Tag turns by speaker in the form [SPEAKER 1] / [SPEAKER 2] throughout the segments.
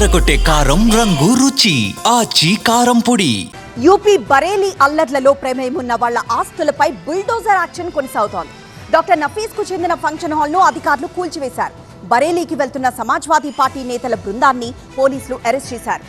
[SPEAKER 1] అదరగొట్టే కారం రంగు రుచి ఆచి కారం పొడి.
[SPEAKER 2] యూపీ బరేలీ అల్లర్లలో ప్రమేయమున్న వాళ్ళ ఆస్తులపై బుల్డోజర్ యాక్షన్ కొనసాగుతోంది. డాక్టర్ నఫీస్కు చెందిన ఫంక్షన్ హాల్ను అధికారులు కూల్చివేశారు. బరేలీకి వెళ్తున్న సమాజ్వాదీ పార్టీ నేతల బృందాన్ని పోలీసులు అరెస్ట్ చేశారు.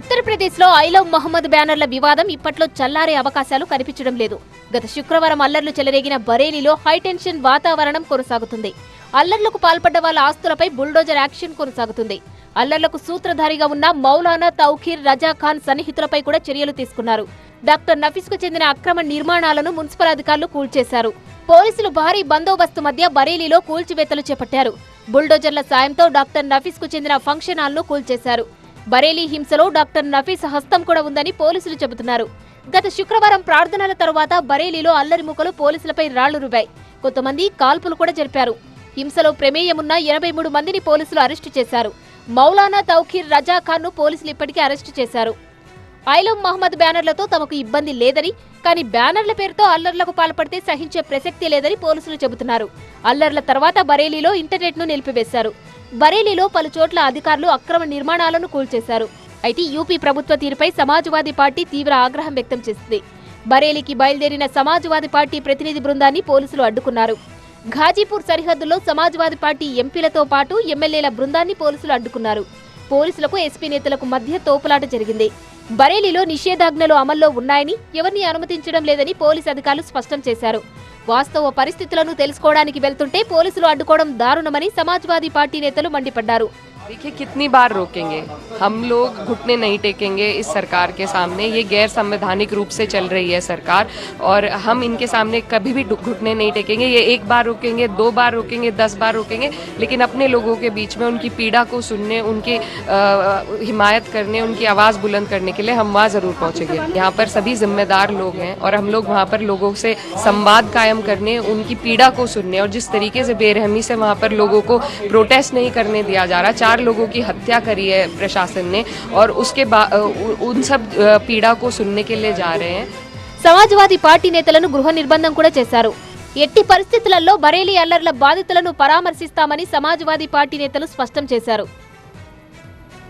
[SPEAKER 3] ఉత్తరప్రదేశ్లో ఐ లవ్ మహమ్మద్ బ్యానర్ల వివాదం ఇప్పట్లో చల్లారే అవకాశాలు కనిపించడం లేదు. గత శుక్రవారం అల్లర్లు చెలరేగిన బరేలీలో హైటెన్షన్ వాతావరణం కొనసాగుతుంది. అల్లర్లకు పాల్పడ్డ వాళ్ళ ఆస్తులపై బుల్డోజర్ యాక్షన్ కొనసాగుతుంది. అల్లర్లకు సూత్రధారిగా ఉన్న మౌలానా తౌఖీర్ రజా ఖాన్ సన్నిహితులపై కూడా చర్యలు తీసుకున్నారు. డాక్టర్ నఫీస్కు చెందిన అక్రమ నిర్మాణాలను మున్సిపల్ అధికారులు కూల్చేశారు. పోలీసులు భారీ బందోబస్తు మధ్య బరేలీలో కూల్చివేతలు చేపట్టారు. బుల్డోజర్ల సాయంతో డాక్టర్ నఫీస్కు చెందిన ఫంక్షన్ హాల్ను కూల్చేశారు. బరేలీ హింసలో డాక్టర్ నఫీస్ హస్తం కూడా ఉందని పోలీసులు చెబుతున్నారు. గత శుక్రవారం ప్రార్థనల తరువాత బరేలీలో అల్లరి ముక్కలు పోలీసులపై రాళ్ళు రుబాయి కొంతమంది కాల్పులు కూడా జరిపారు. హింసలో ప్రమేయమున్న ఎనభై మూడు మందిని పోలీసులు అరెస్టు చేశారు. మౌలానా తౌఖీర్ రజా ఖాన్ను పోలీసులు ఇప్పటికే అరెస్టు చేశారు. ఐలం మహమ్మద్ బ్యానర్లతో తమకు ఇబ్బంది లేదని కానీ బ్యానర్ల పేరుతో అల్లర్లకు పాల్పడితే సహించే ప్రసక్తి లేదని పోలీసులు చెబుతున్నారు. అల్లర్ల తర్వాత బరేలీలో ఇంటర్నెట్ను నిలిపివేశారు. బరేలీలో పలు చోట్ల అధికారులు అక్రమ నిర్మాణాలను కూల్చేశారు. అయితే యూపీ ప్రభుత్వ తీరుపై సమాజ్వాదీ పార్టీ తీవ్ర ఆగ్రహం వ్యక్తం చేసింది. బరేలీకి బయలుదేరిన సమాజ్వాదీ పార్టీ ప్రతినిధి బృందాన్ని పోలీసులు అడ్డుకున్నారు. ఘాజీపూర్ సరిహద్దులో సమాజ్వాదీ పార్టీ ఎంపీలతో పాటు ఎమ్మెల్యేల బృందాన్ని పోలీసులు అడ్డుకున్నారు. పోలీసులకు ఎస్పీ నేతలకు మధ్య తోపులాట జరిగింది. బరేలీలో నిషేధాజ్ఞలు అమల్లో ఉన్నాయని ఎవరిని అనుమతించడం లేదని పోలీసు అధికారులు స్పష్టం చేశారు. వాస్తవ పరిస్థితులను తెలుసుకోవడానికి వెళ్తుంటే పోలీసులు అడ్డుకోవడం దారుణమని సమాజ్వాదీ పార్టీ నేతలు మండిపడ్డారు.
[SPEAKER 4] देखिए, कितनी बार रोकेंगे? हम लोग घुटने नहीं टेकेंगे इस सरकार के सामने। ये गैर संवैधानिक रूप से चल रही है सरकार और हम इनके सामने कभी भी घुटने नहीं टेकेंगे। ये एक बार रोकेंगे, दो बार रोकेंगे, दस बार रोकेंगे, लेकिन अपने लोगों के बीच में उनकी पीड़ा को सुनने, उनकी हिमायत करने, उनकी आवाज़ बुलंद करने के लिए हम वहाँ ज़रूर पहुँचेंगे। यहाँ पर सभी जिम्मेदार लोग हैं और हम लोग वहाँ पर लोगों से संवाद कायम करने, उनकी पीड़ा को सुनने और जिस तरीके से बेरहमी से वहाँ पर लोगों को प्रोटेस्ट नहीं करने दिया जा रहा, चार लोगों की हत्या करी है प्रशासन ने और उसके बाद उन सब अ, पीड़ा को सुनने के लिए जा रहे हैं
[SPEAKER 3] సమాజ్వాదీ పార్టీ నేతలను గృహ నిర్బంధం కూడా చేశారు ఎట్టి పరిస్థితులలో బరేలీ అల్లర్ల బాధితులను పరామర్శిస్తామని సమాజ్వాదీ పార్టీ నేతలు స్పష్టం చేశారు